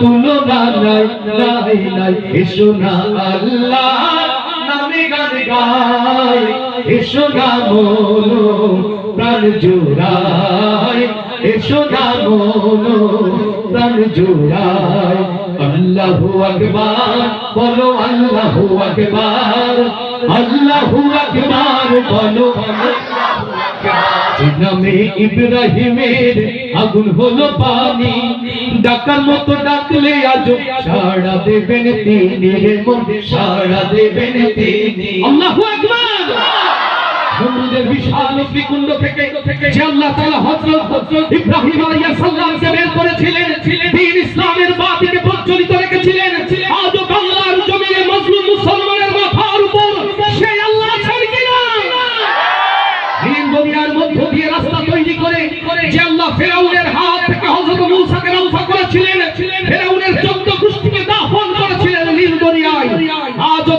তুলনা নাই নাই। নাই এসো না আল্লাহ নামে গান গাই। এসো না মনো প্রাণ জোড়াই। এসো না মনো প্রাণ জোড়াই। আল্লাহু আকবার, বলো আল্লাহু আকবার। আল্লাহু আকবার, বলো নামে ইব্রাহিমের আগুন হলো পানি। ডাকার মতো ডাকলে আজ সাড়া দেবেন তিনি রে মন সাড়া দেবেন তিনি। আল্লাহু আকবার! সমুদ্রের বিশাল অগ্নিকুণ্ড থেকে যে আল্লাহ তাআলা হযরত হযরত ইব্রাহিম আলাইহিস সালামকে বের করেছিলেন দ্বীন ইসলামের বাতিকে প্রজ্বলিত রেখেছিলেন। আজও বাংলার জমিনে মজলুম মুসলমানের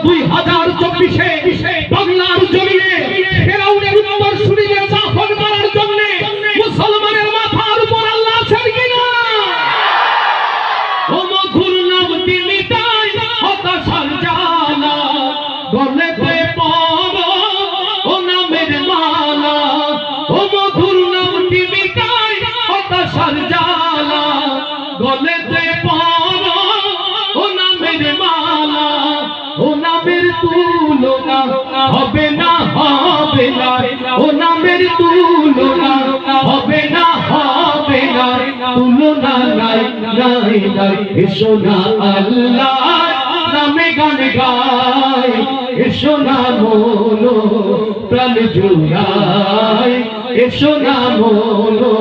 দুই হাজার চব্বিশে তুলনা হবে না হবে না, তুলনা নাই নাই নাই। এসো না আল্লাহ নামে গান গাই, এসো না মনো প্রাণ জুড়াই, এসো না মনো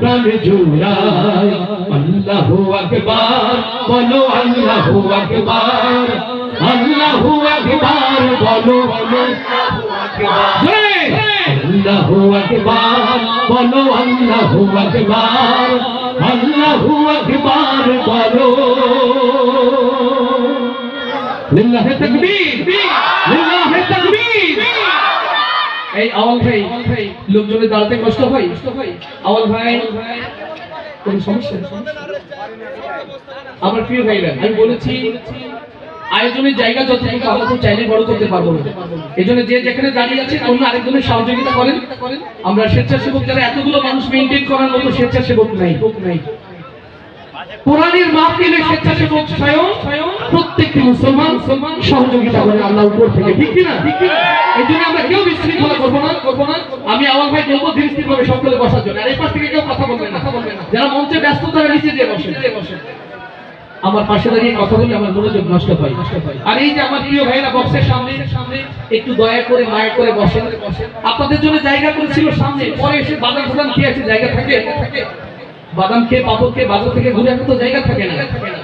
প্রাণ জুড়াই। আল্লাহু আকবার, বলো আল্লাহু আকবার আল্লাহু আকবার, বলো বলো আল্লাহু আকবার, বলো আল্লাহু আকবার আল্লাহু আকবার বলো। লিল্লাহে তাকবীর লিল্লাহে তাকবীর। এই আওয়াল ভাই, লোকজনের দাঁড়াতে কষ্ট হয়? আওয়াল ভাই, কোন সমস্যা? আমার প্রিয় ভাইরা, আমি বলেছি আয়োজনের জায়গা যতটুকু আমরা তো চাইলে বড় করতে পারব না। এই জন্য যে যেখানে দাঁড়িয়ে আছে, অন্য আরেকজনের সহযোগিতা করেন। আমরা স্বেচ্ছাসেবক যারা, এতগুলো মানুষ মেনটেন করার মতো স্বেচ্ছাসেবক নাই। নাই বসার জন্য। থেকে কেউ কথা কথা না। যারা মঞ্চে ব্যস্ত, তারা নিচে দিয়ে বসে। আমার পাশে দাঁড়িয়ে কথা বলে, আমার মনোযোগ নষ্ট হয়। আর এই যে আমার প্রিয় ভাইরা বক্সের সামনে সামনে একটু দয়া করে, মায়া করে বসেন। আপনাদের জন্য জায়গা করেছিল সামনে, পরে এসে বাদাম ফাদাম খেয়ে আছে জায়গা থাকে? বাদাম খেয়ে, পাপড় খেয়ে, বাজার থেকে ঘুরে আসতে তো জায়গা থাকে না।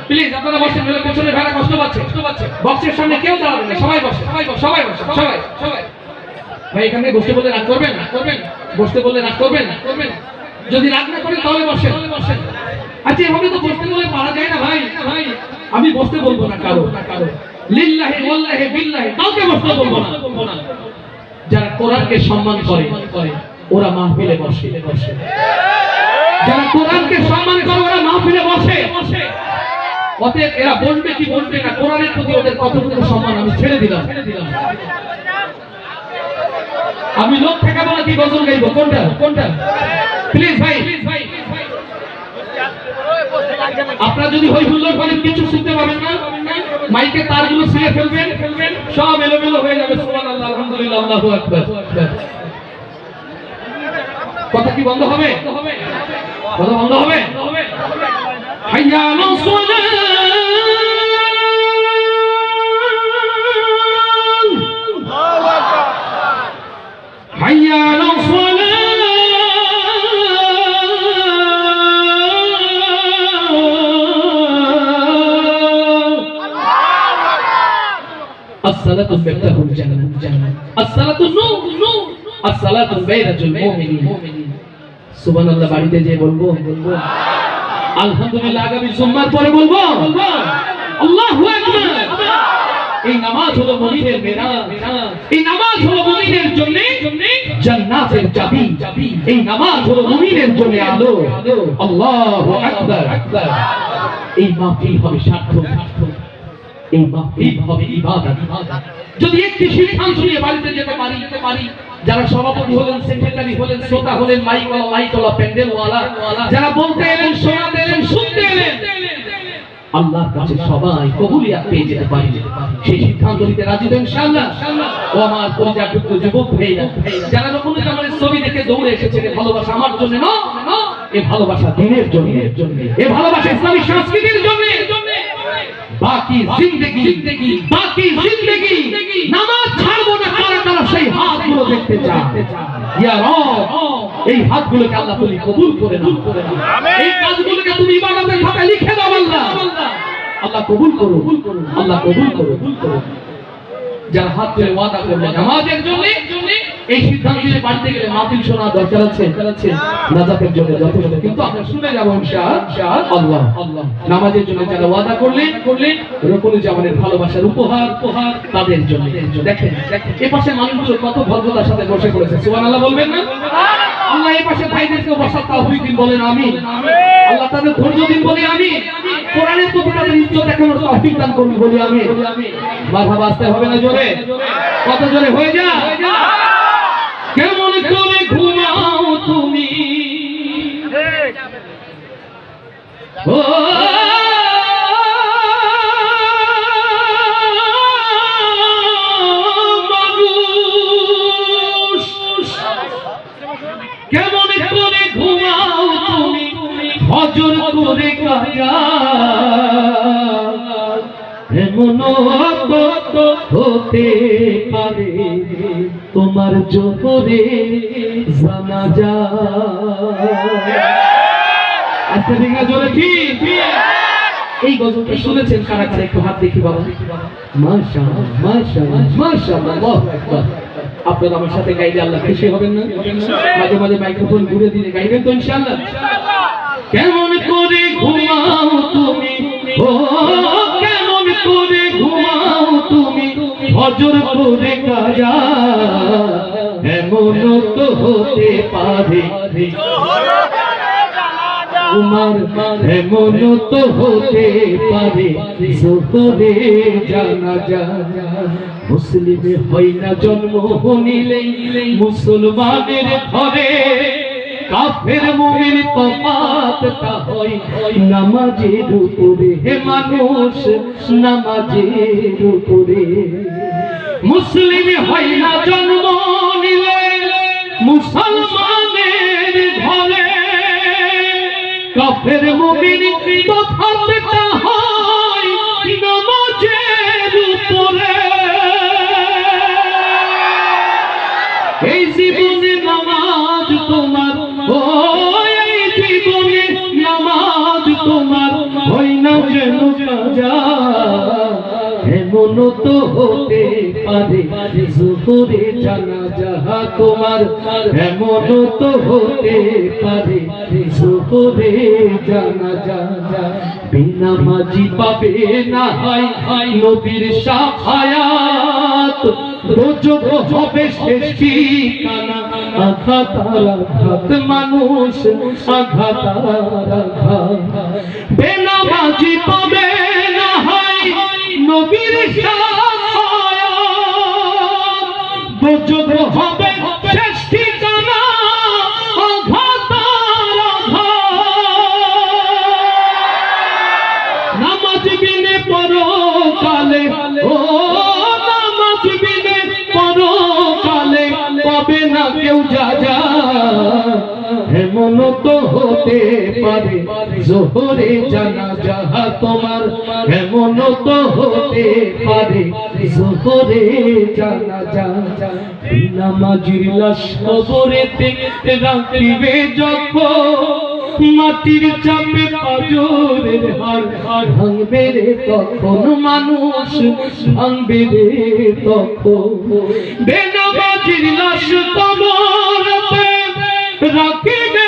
প্লিজ আপনারা বসেন নইলে পেছনে ভেড়া কষ্ট পাচ্ছে। কষ্ট পাচ্ছে বক্সের সামনে কেউ দাঁড়াবে না, সবাই বসে সবাই বসে সবাই বসে সবাই সবাই। ভাই, এখানে বসতে বলে রাগ করবেন করবেন বসতে বলে রাগ করবেন করবেন যদি রাগ না করেন, তাহলে বসেন বসেন। আচ্ছা এভাবে তো বসতে বলে পারা যায় না ভাই। ভাই আমি বসতে বলব না কারও। কারও লিল্লাহি, ওয়াল্লাহি, বিল্লাহি, কাউকে বসতে বলব না। যারা কোরআনকে সম্মান করে করে ওরা মাহফিলে বসে। বসে যারা কোরআনকে সম্মান করে, ওরা মাহফিলে বসে। বসে অতএব এরা বলবে কি বলবে না, কোরআনের প্রতি ওদের কতটুকু সম্মান আমি ছেড়ে দিলাম। ছেড়ে দিলাম আমি লোক থেকে বলে কি গজল গাইবো? কোনটা? কোনটা? প্লিজ ভাই প্লিজ ভাই। আপনারা যদি হই হুল্লোড় করেন কিছু শুনতে পাবেন না। মাইকে তারগুলো ছিঁড়ে ফেলবেন। ফেলবেন সব এলোমেলো হয়ে যাবে। সুবহানাল্লাহ, আলহামদুলিল্লাহ, আল্লাহু আকবার। কথা কি বন্ধ হবে? কথা বন্ধ হবে? হাইয়া আলাস হাইয়া الصلاة مفتاح الجنة الصلاة نور نور الصلاة بيرج المؤمنين সুবহান আল্লাহ বাড়িতে যে বলবো বলবো আলহামদুলিল্লাহ আগামী সোমবার পরে বলবো বলবো আল্লাহু আকবার এই নামাজ হলো মুমিনের মেরাজ এই নামাজ হলো মুমিনের জন্য জান্নাতের চাবি এই নামাজ হলো মুমিনের জন্য আলো আল্লাহু আকবার এই মাহফিল হবে সার্থক যদি একটি সিদ্ধান্ত নিয়ে বাড়িতে যেতে পারি যেতে পারি, যারা সভাপতি হলেন, সেক্রেটারি হলেন, শ্রোতা হলেন মাইকওয়ালা মাইকওয়ালা প্যান্ডেলওয়ালা, যারা বলতে এলেন, শোনাতে এলেন, শুনতে এলেন, আল্লাহর কাছে সবাই কবুলিয়াত পেয়ে যেতে পারি। সেই সিদ্ধান্ত নিতে রাজি তো ও আমার পরিচালিত যুবক ভাইরা, যারা যখন আমাদের ছবি দেখে দৌড়ে এসেছে ভালোবাসা আমার জন্য না এ ভালোবাসা দিনের জন্য, এ ভালোবাসা ইসলামী সংস্কৃতির জন্য বাকি জিন্দেগি বাকি জিন্দেগি নামাজ ছাড়বো না কারা কারা সেই হাতগুলো দেখতে চায়। ইয়া রব এই হাতগুলোকে আল্লাহ তুমি কবুল করে নাও। এই কাজগুলোকে তুমি ইবাদতের খাতায় লিখে দাও আল্লাহ। আল্লাহ। কবুল করো আল্লাহ কবুল করো যারা হাত তুলে ওয়াদা করলেন নামাজের জন্য এই সিদ্ধান্ত নিয়ে বাড়িতে গেলে মাহফিল শোনা দরকার আছে? আছে। নাজাতের জন্য যথেষ্ট। কিন্তু আমরা শুনে যাব আল্লাহ আল্লাহ। নামাজের জন্য যারা ওয়াদা করলেন করলেন রকুল জামানের ভালোবাসার উপহার উপহার তাদের জন্য। দেখেন দেখেন এ পাশে মানুষগুলো কত ভদ্রতার সাথে বসে পড়েছে। সুবহানাল্লাহ বলবেন না? আল্লাহ এই পাশে ভাইদেরকে বসার দিন বলেন আমি আল্লাহ তাদের ধৈর্য দিন বলি আমি কোরআনের প্রতি তাদের ইজ্জত দেখানোর তৌফিক দান করুন বলি আমি বাধা বাঁচতে হবে না জোরে? কত জোরে হয়ে যা কেমন করে ঘুমাও তুমি? ও কেমন করে ঘুমাও তুমি? হজর করে কাজা। হতে পারে। তোমার জোহরে জানা যা। আচ্ছা ঠিক জোরে ঠিক এই গজলটা শুনেছেন কারা কারা? একটু হাত দেখি বাবা। আপনারা আমার সাথে গাইলে আল্লাহ খুশি হবেন না? মাঝে মাঝে মাইক্রোফোন ঘুরে দিলে গাইবেন তো কেমন করে ঘুমাও তুমি? হজর করে কাজা এমন তো হতে পারে। তোমার এমন তো হতে পারে সুতরে জানা যা। মুসলিমে হয় না জন্ম নিলে মুসলমানের ঘরে কাফের মুমিন তফাতটা হয়। নামাজের উপরে হে মানুষ, নামাজের উপরে মুসলিম হয় না জন্ম নিলে মুসলমানের ঘরে কাফের মুমিন তফাতটা পারে জোহরে জানা যাহা তোমার। এমন তো হতে পারে জোহরে জানা বিনা মাঝি পাবে না হয় নবীর সাফায়াত। হবে আঘাত মানুষ, আঘাত আঘাত। বেনামাজি পাবে না হয় নবীর সাফায়াত। হতে পারে, জোহরে তোমার, এমন তো হতে পারে। জোহরে নামাজির লাশ রাখিবে যখন। মাটির চাপে পাজরের হার ভাঙবে রে তখন মানুষ ভাঙবে রে তখন। বেনামাজির লাশ রাখিবে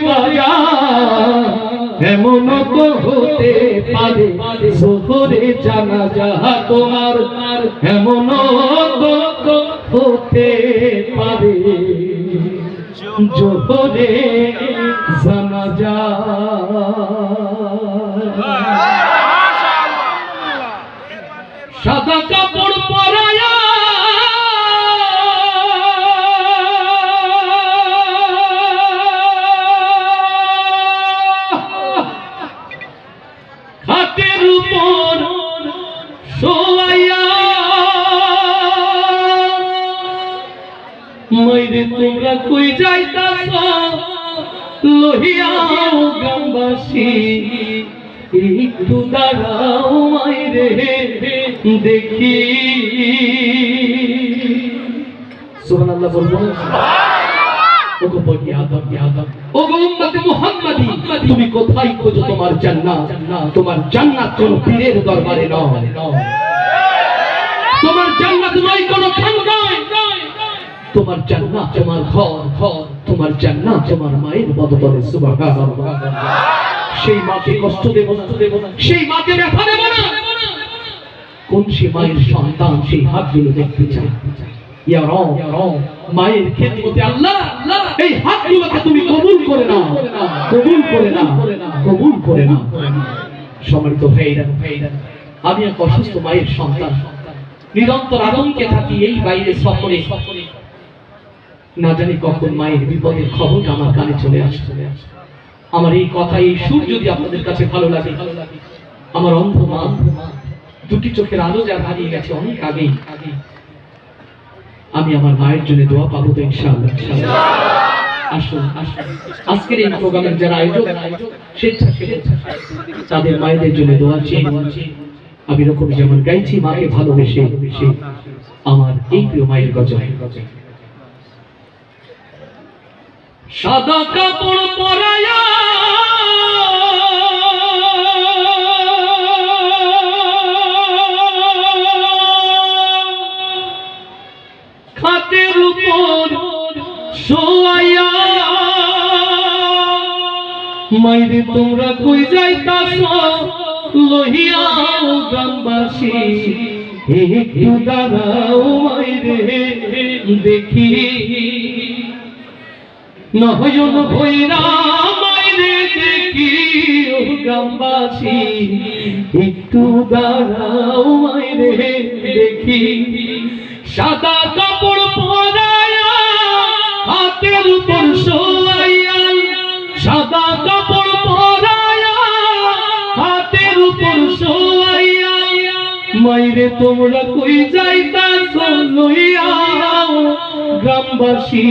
করে এমন তো হতে পারে, শহরে জানা যাহা তোমার। এমন তো হতে পারে জোহরে জানা যা তুমি কোথায় খোঁজো তোমার জান্নাত? তোমার জান্নাত কোন পীরের দরবারে নয়। তোমার জান্নাত নয়, কোন তোমার জান্নাত তোমার ঘর ঘর। তোমার জান্নাত তোমার মায়ের বদলে সেই মাকে কষ্ট দেব না দেব না। সেই মাকে ব্যথা দেব না। কোন সে মায়ের সন্তান সেই হাতগুলো দেখতে চায়? মায়ের খেদমতে আল্লাহ এই তুমি কবুল করে নাও। কবুল করে নাও। কবুল করে নাও। আমি এক অসুস্থ মায়ের সন্তান। নিরন্তর আতঙ্কে থাকি এই বাইরে সফরে। না জানি কখন মায়ের বিপদের খবর আমার কানে চলে আসে চলে আসে আমার এই কথা, এই সুর যদি আপনাদের কাছে ভালো লাগে, আমার অন্ধ মা দুটি চোখের আলো যা হারিয়ে গেছে অনেক আগেই। আমি আমার মায়ের জন্য দোয়া পাবো তো ইনশাআল্লাহ ইনশাআল্লাহ। আসুন আসুন। আজকের এই প্রোগ্রামের যারা আয়োজক তাদের মায়েদের জন্য দোয়া চেয়ে আমি এরকম যেমন গাইছি মাকে ভালোবেসে আমার এই প্রিয় মায়ের গজল সাদা কাপড় পরায়া শোয়াইয়া মাইরে তোমরা কই গ্রামবাসী, একটু দাঁড়াও মাইরে, দেখি। নয়ন ভৈরা, মাইরে দেখি গ্রামবাসী, একটু দাঁড়াও মাইরে, দেখি। সাদা কাপড় মাইরে তোমরা কই যাইতাছ লইয়া। গ্রামবাসী,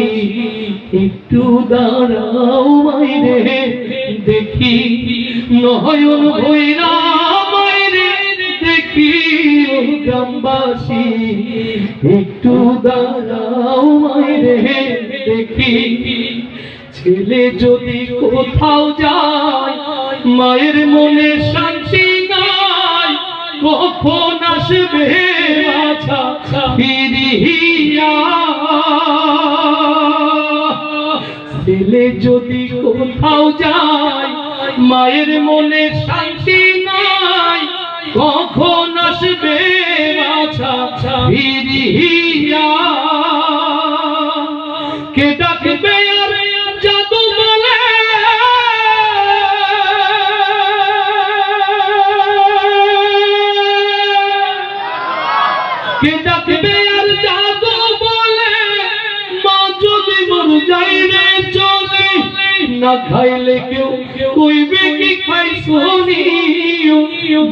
একটু দাঁড়াও মাইরে, দেখি। নয়ন ভৈরা মাইরে, দেখি। গ্রামবাসী, একটু দাঁড়াও মাইরে, দেখি। ছেলে যদি কোথাও যায়, মায়ের মায়ের মনে শান্তি নাই। কখন আসবে বাছা ফিরিয়া? কে ডাকবে আর জাদু বলে? কে ডাকবে না খাইলে কেউ কইবে কি খাই শুনি?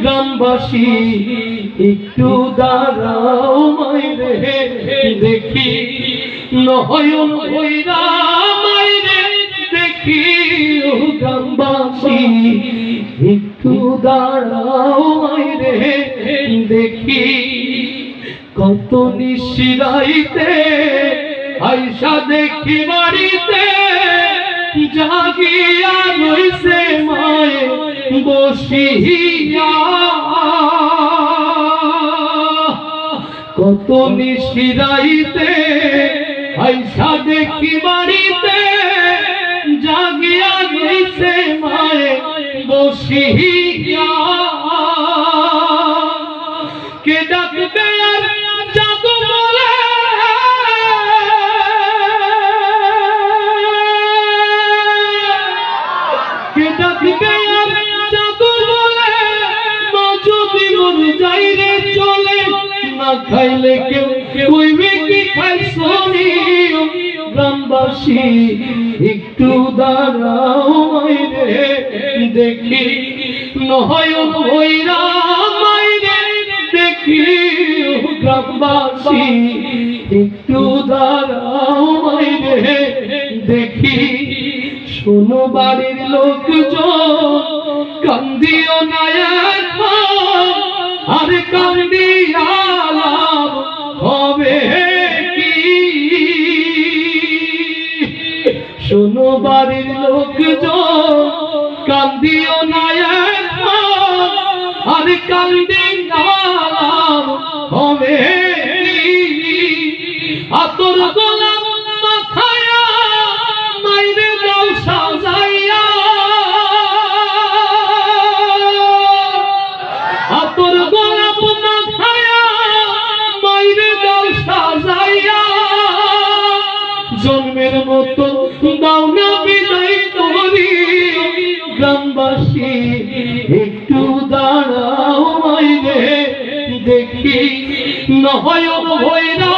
গ্রামবাসী, একটু দাঁড়াও মাইরে। দেখি নয়ন হইরা মাইরে। দেখি গ্রামবাসী, একটু দাঁড়াও মাইরে। দেখি, কত নিশিরাইতে, আইসা দেখি বাড়িতে। জাগিয়া রইছে মায়ে বসিয়া কত নিশিরাইতে আইসা দেখি বাড়িতে। জাগিয়া রইছে মায়ে বসিয়া গ্রামবাসী একটু দাঁড়াও মাইরে দেখি। নয়ন হইরা মাইরে দেখি গ্রামবাসী। একটু দাঁড়াও মাইরে দেখি। শোনো বাড়ির লোকজন কান্দিও না এখন, আর কান্দিয়া কান্দিয়া লাভ হবে আতর গোলাম মাথায়া মাইরে দাও সাজাইয়া। আতর গোলাপ মাথায়া মাইরে দাও সাজাইয়া। জন্মের মতো দাও না বিদায় করি গ্রামবাসী দেখি নয়ন ভৈরা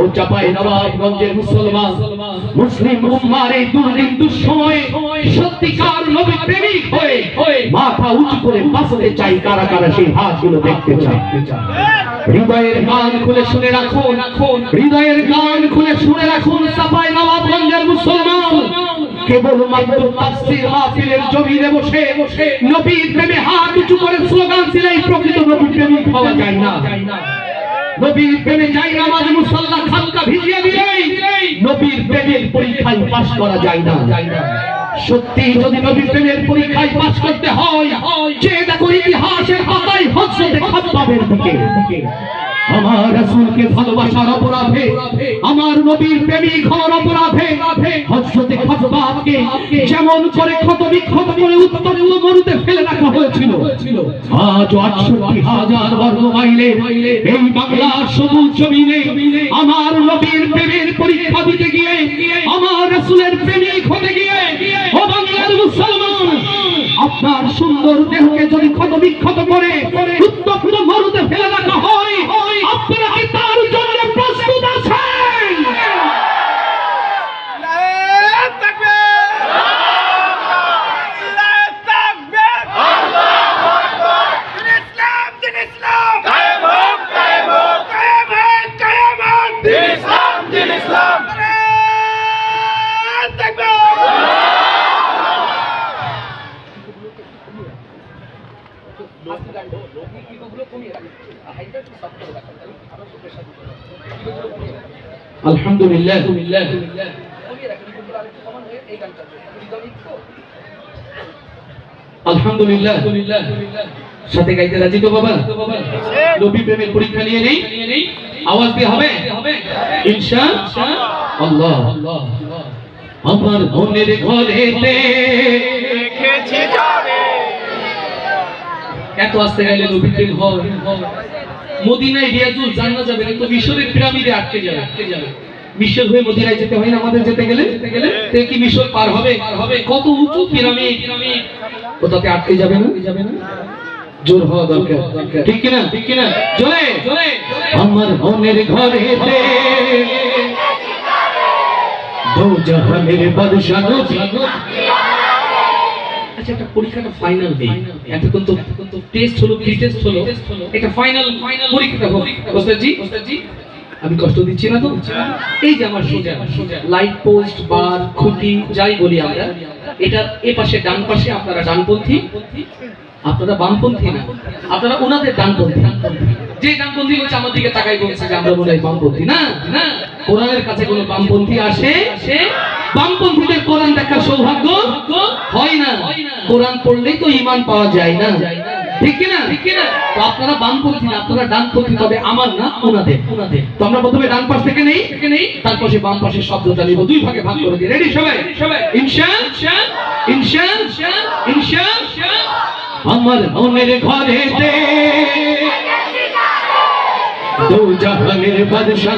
ও চাপাই নবাবগঞ্জের মুসলমান, মুসলিম উম্মার এই দুর্দিন দুঃসময়ে সত্যিকার নবী প্রেমিক হয়ে মাথা উঁচু করে বাঁচতে চাই কারা কারা সেই হাতগুলো দেখতে চাই হৃদয়ের গান খুলে শুনে রাখুন, হৃদয়ের গান খুলে শুনে রাখুন সাপাই নবাবগঞ্জের মুসলমান। কেবল মাত্র তাফসীর মাহফিলের জমিনে বসে নবীর প্রেমে হাত উঁচু করে স্লোগান দিলেই প্রকৃত নবী প্রেমিক হওয়া যায় না। নবীর প্রেমে যাই নামাজ মুসল্লা খানকা ভিজিয়ে দিলেই নবীর প্রেমের পরীক্ষায় পাশ করা যায় না। সত্যি যদি নবী প্রেমের পরীক্ষায় পাশ করতে হয়, যে দেখো ইতিহাসের পাতায় হজরতে খাব্বাবের দিকে আমার রাসূলকে ভালোবাসার অপরাধে, আমার নবীর প্রেমিক হওয়ার অপরাধে, হযরতে খাব্বাবকে যেমন করে ক্ষত বিক্ষত করে উত্তরে মরুতে ফেলে রাখা হয়েছিল আজ আটষট্টি হাজার বর্গ মাইলে এই বাংলার সবুজ জমিনে আমার নবীর প্রেমের পরীক্ষা দিতে গিয়ে, আমার রাসূলের প্রেমিক হতে গিয়ে, ও বাংলার মুসলমান আপনার সুন্দর দেহকে যদি ক্ষত বিক্ষত করে উত্তপ্ত মরুতে ফেলে রাখা হয় আপনারা আলহামদুলিল্লাহ। আলহামদুলিল্লাহ। সাথে গাইতে রাজি তো বাবা? নবী প্রেমের পরীক্ষা নিয়ে নেই। আওয়াজ দিয়ে হবে? ইনশা আল্লাহ। আমার মনের ঘরেতে এত আসতে গেলে নবী প্রেম হয়। মদিনায় রিয়াজুল জান্না যাবে তো মিশরের পিরামিডে আটকে যাবে আটকে যাবে। মিশর হয়ে মদিনায় যেতে হয় না আমাদের যেতে গেলে? গেলে কি মিশর পার হবে? হবে কত উঁচু পিরামিড? পিরামিড ওটাতে আটকে যাবে না? যাবে না জোর হওয়া দরকার। ঠিক কিনা? ঠিক কিনা জোরে? জোরে আমার মনের ঘরেতে দো জাহানের বাদশা নবী। আচ্ছা একটা পরীক্ষাটা ফাইনাল দিই এতক্ষণ তো টেস্ট হলো প্রি টেস্ট হলো। ফাইনাল ফাইনাল পরীক্ষাটা হোক। ওস্তাদজি ওস্তাদজি আমি কষ্ট দিচ্ছি না তো? এই যে আমার সোজা। লাইট পোস্ট বার খুঁটি, যাই বলি আমরা, এটা এ পাশে ডান পাশে আপনারা ডানপন্থী। আপনারা বামপন্থী না। আপনারা ওনাদের ডানপন্থী। যে ডানপন্থী হচ্ছে আমার দিকে তাকাই বলছে যে আমরা মনে হয় বামপন্থী। না না। কোরআনের কাছে কোনো বামপন্থী আসে? আসে বামপন্থীদের কোরআন দেখার সৌভাগ্য হয় না। কোরআন পড়লেই তো ঈমান পাওয়া যায় না। ঠিক ঠিক তো আপনারা বামপন্থী না আপনারা ডানপন্থী তবে আমার না ওনাদের ওনাদের তো আমরা প্রথমে ডান পাশ থেকে নেই থেকে নেই তারপর সে বাম পাশের শব্দটা নিব। দুই ভাগে ভাগ করে দিই। রেডি সবাই? সবাই? ইনশা ইনশা ইনশা ইনশা ইনশা। আমার মনের ঘরেতে দো জাহানের বাদশা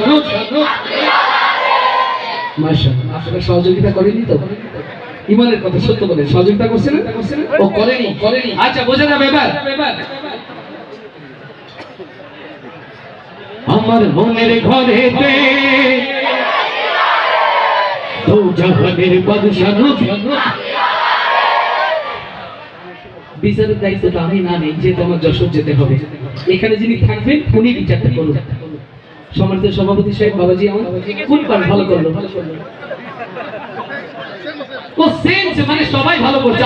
মাশাআল্লাহ আপনারা সহযোগিতা করেনি তো। ইমানের কথা সত্য বলে সহযোগিতা করছে না? ও করেনি করেনি। আচ্ছা বোঝা যাবে এবার। আমার মনের ঘরেতে দো জাহানের বাদশা বিচারের দায়িত্বটা আমি না নেই, যেহেতু আমার যশোর যেতে হবে। এখানে যিনি থাকবেন, উনি বিচারটা করুন। সমাজের সভাপতি সাহেব, বাবাজি আমার, কোন পার ভালো করল? ভালো করল মানে সবাই ভালো করছে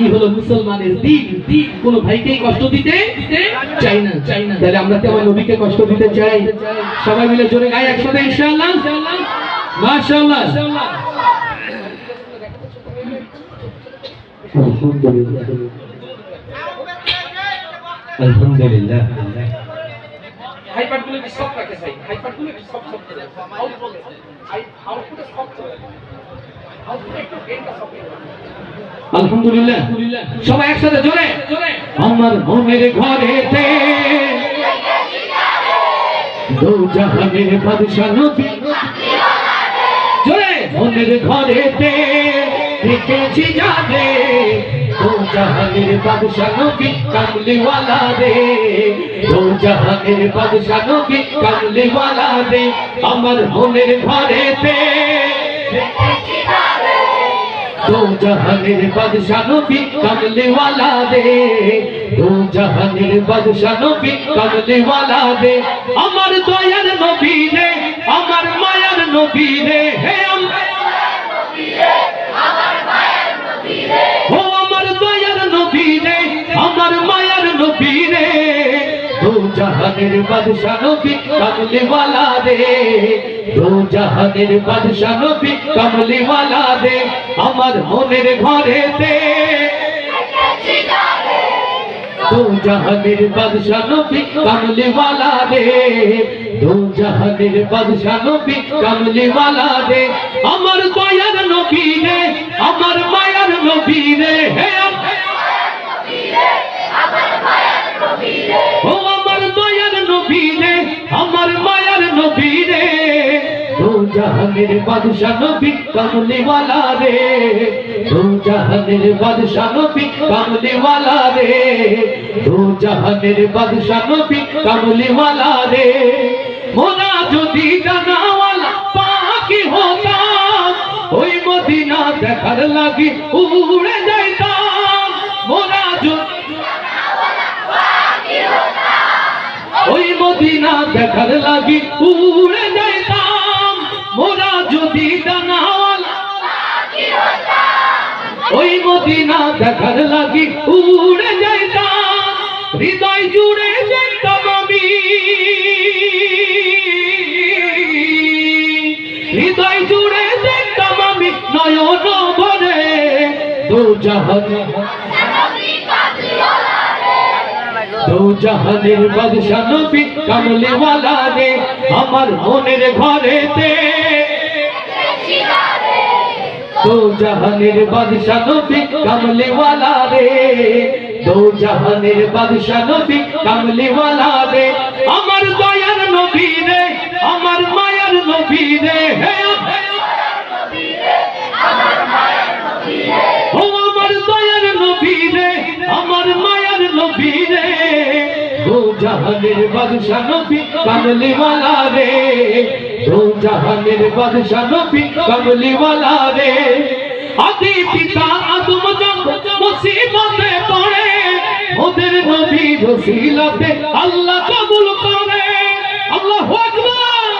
এই হলো মুসলমানের দিন দিন। কোন ভাইকেই কষ্ট দিতে চাই না। চাই না তাহলে আমরা কি আমার নবীকে কষ্ট দিতে চাই? সবাই মিলে জোরে গাই একসাথে, ইনশাআল্লাহ। আলহামদুলিল্লাহ। আলহামদুলিল্লাহ হাই পার্টগুলো কি সব রাখে ভাই? হাই কি সব সব করে আউট আউটপুটে সব করে আউটপুটে একটু গেইনটা সব আলহামদুলিল্লাহ। সবাই একসাথে জোরে। জোরে। আমার মনের ঘরেতে দো জাহানের বাদশা নবী। জোরে। মনের ঘরেতে রেখেছি যাবে দো জাহানের বাদশা নবী কামলিওয়ালা রে। দো জাহানের বাদশা নবী কামলিওয়ালা রে আমার মনের ঘরেতে। দো জাহানের বাদশা নবী কামলিওয়ালা রে। দো জাহানের বাদশা নবী কামলিওয়ালা রে। আমার দয়ার নবী রে আমার মায়ার নবী রে। জাহানের বাদশা নবী কামলি ওয়ালা রে। দো জাহানের বাদশা নবী কামলি ওয়ালা রে, আমার মনের ঘরেতে। দো জাহানের বাদশা নবী কামলি ওয়ালা রে দো জাহানের বাদশা নবী কামলি ওয়ালা রে, আমার দয়ার নবী রে, আমার মায়ার নবী রে, হে আমার মায়ার নবী ও আমার দয়ার নবী রে আমার মায়ার নবী রে জাহানের বাদশা নবী কামলি ওয়ালা রে দো জাহানের বাদশা নবী কামলি ওয়ালা রে দো জাহানের বাদশা নবী কামলি ওয়ালা রে। মোরা যদি ডানাওয়ালা পাখি হতাম, ওই মদিনা দেখার লাগি উড়ে যাইতাম। মোরা যদি ওই মদিনা দেখার লাগি উড়ে যাইতাম। মোরা যদি ওই মদিনা দেখার লাগি উড়ে যাইতাম। হৃদয় জুড়ে যাইতাম আমি। হৃদয় জুড়ে দেখতাম আমি নয়ন ভরে। দো জাহান দো দো জাহানের বাদশা নবী কামলি ওয়ালা রে, আমার মনের ঘরেতে। দো জাহানের বাদশা নবী কামলি ওয়ালা রে, দো জাহানের বাদশা নবী কামলি ওয়ালা রে, আমার দয়ার নবী রে, আমার মায়ার নবী রে, হে জাহানের বাদশা নবী কামলি ওয়ালা রে। দো জাহানের বাদশা নবী কামলি ওয়ালা রে। আদি পিতা আদম যখন মুসিবতে পড়ে, ওদের নবী রসিলাতে আল্লাহ কবুল করে। আল্লাহু আকবার।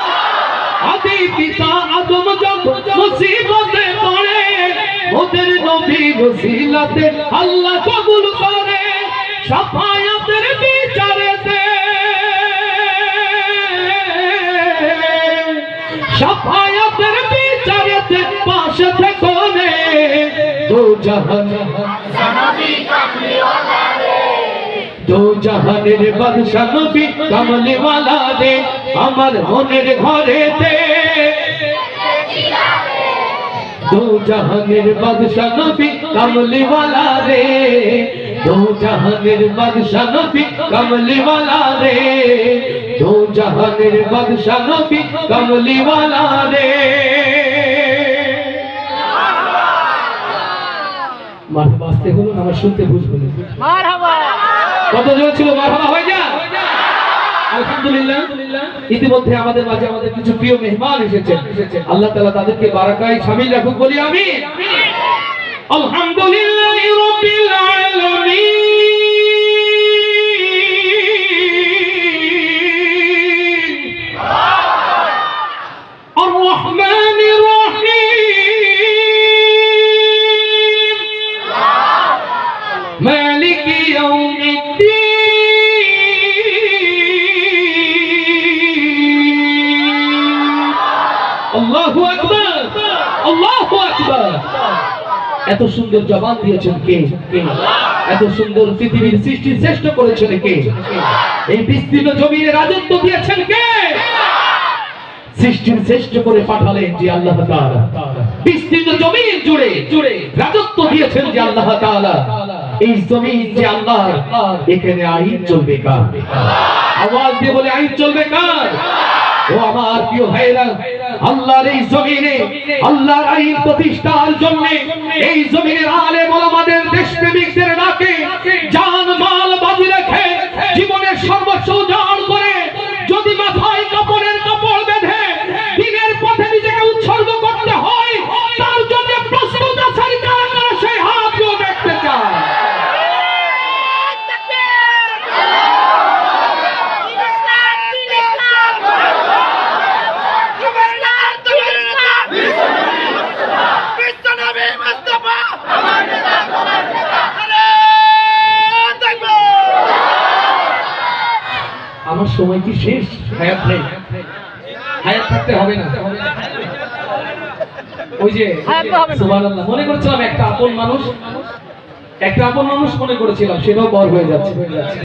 আদি পিতা আদম যখন মুসিবতে পড়ে, ওদের নবী রসিলাতে আল্লাহ কবুল করে। সাফায়াতের সাফায়াতের বিচারেতে পাশে থেকে রে দো জাহান দো জাহানের বাদশা নবী কামলি ওয়ালা রে, আমার মনের ঘরেতে। দো জাহানের বাদশা নবী কামলি ওয়ালা রে, দো জাহানের বাদশা নবী কামলি ওয়ালা রে। দো জাহানের বাদশা নবী কামলি ওয়ালা রে। মারহাবা আসতে বলুন আমার শুনতে বুঝব কত জোর ছিল মারহাবা হয়ে যা আলহামদুলিল্লাহ ইতিমধ্যে আমাদের মাঝে আমাদের কিছু প্রিয় মেহমান এসেছেন। আল্লাহ তাআলা তাদেরকে বারাকায় শামিল রাখুক বলি আমি আলহামদুলিল্লাহ। এত সুন্দর জবান দিয়েছেন কে? এত সুন্দর পৃথিবীর সৃষ্টি শ্রেষ্ঠ করেছেন কে? এই বিস্তীর্ণ জমিনে রাজত্ব দিয়েছেন কে? সৃষ্টির শ্রেষ্ঠ করে পাঠালেন যে আল্লাহ তাআলা। বিস্তীর্ণ জমিন জুড়ে জুড়ে রাজত্ব দিয়েছেন যে আল্লাহ তাআলা। এই জমিন যে আল্লাহ, এখানে আইন চলবে কার? আওয়াজ দিয়ে বলে, আইন চলবে কার? ও আমার প্রিয় ভাইরা আল্লাহর এই জমিনে আল্লাহর আইন প্রতিষ্ঠার জন্য এই জমিনের আলেম ওলামাদের দেশপ্রেমিকদের ডাকে জান সময় কি শেষ? হায়াত নেই। হায়াত থাকতে হবে না। ওই যে সুবহানাল্লাহ মনে করছিলাম একটা আপন মানুষ একটা আপন মানুষ মনে করেছিলাম সেটাও বর হয়ে যাচ্ছে।